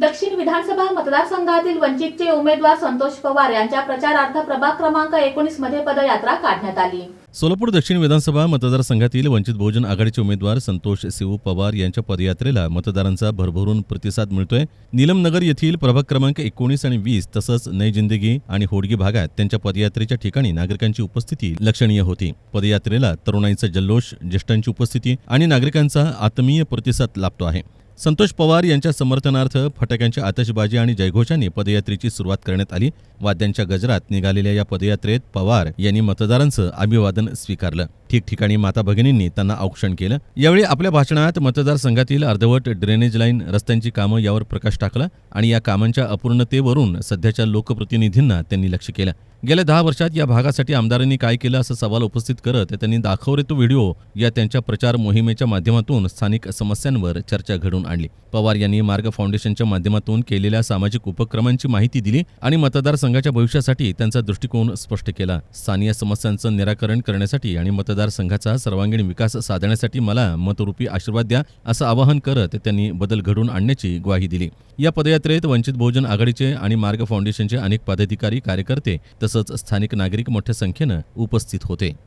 दक्षिण विधानसभा मतदारसंघातील वंचितचे उमेदवार संतोष पवार यांच्या प्रचारार्थ प्रभाग क्रमांक एकोणीसमध्ये पदयात्रा काढण्यात आली. सोलापूर दक्षिण विधानसभा मतदारसंघातील वंचित बहुजन आघाडीचे उमेदवार संतोष शिवू पवार यांच्या पदयात्रेला मतदारांचा भरभरून प्रतिसाद मिळतोय. नीलमनगर येथील प्रभाग क्रमांक एकोणीस आणि वीस तसंच नई जिंदगी आणि होडगी भागात त्यांच्या पदयात्रेच्या ठिकाणी नागरिकांची उपस्थिती लक्षणीय होती. पदयात्रेला तरुणाईचा जल्लोष ज्येष्ठांची उपस्थिती आणि नागरिकांचा आत्मीय प्रतिसाद लाभतो आहे. संतोष पवार यांच्या समर्थनार्थ फटाक्यांच्या आतषबाजी आणि जयघोषाने पदयात्रेची सुरुवात करण्यात आली. वाद्यांच्या गजरात निघालेल्या या पदयात्रेत पवार यांनी मतदारांचं अभिवादन स्वीकारलं. ठिकठिकाणी माता भगिनींनी त्यांना औक्षण केलं. यावेळी आपल्या भाषणात मतदारसंघातील अर्धवट ड्रेनेज लाईन रस्त्यांची कामं यावर प्रकाश टाकला आणि या कामांच्या अपूर्णतेवरून सध्याच्या लोकप्रतिनिधींना त्यांनी लक्ष केलं. गेल्या दहा वर्षात या भागासाठी आमदारांनी काय केलं असा सवाल उपस्थित करत त्यांनी दाखवरे तो व्हिडिओ या त्यांच्या प्रचार मोहिमेच्या माध्यमातून स्थानिक समस्यांवर चर्चा घडून आणली. पवार यांनी मार्ग फाउंडेशनच्या माध्यमातून केलेल्या सामाजिक उपक्रमांची माहिती दिली आणि मतदारसंघाच्या भविष्यासाठी त्यांचा दृष्टिकोन स्पष्ट केला. स्थानीय समस्यांचं निराकरण करण्यासाठी आणि मतदारसंघाचा सर्वांगीण विकास साधण्यासाठी मला मतरूपी आशीर्वाद द्या असं आवाहन करत त्यांनी बदल घडवून आणण्याची ग्वाही दिली. या पदयात्रेत वंचित बहुजन आघाडीचे आणि मार्ग फाउंडेशनचे अनेक पदाधिकारी कार्यकर्ते तसंच स्थानिक नागरिक मोठ्या संख्येनं उपस्थित होते.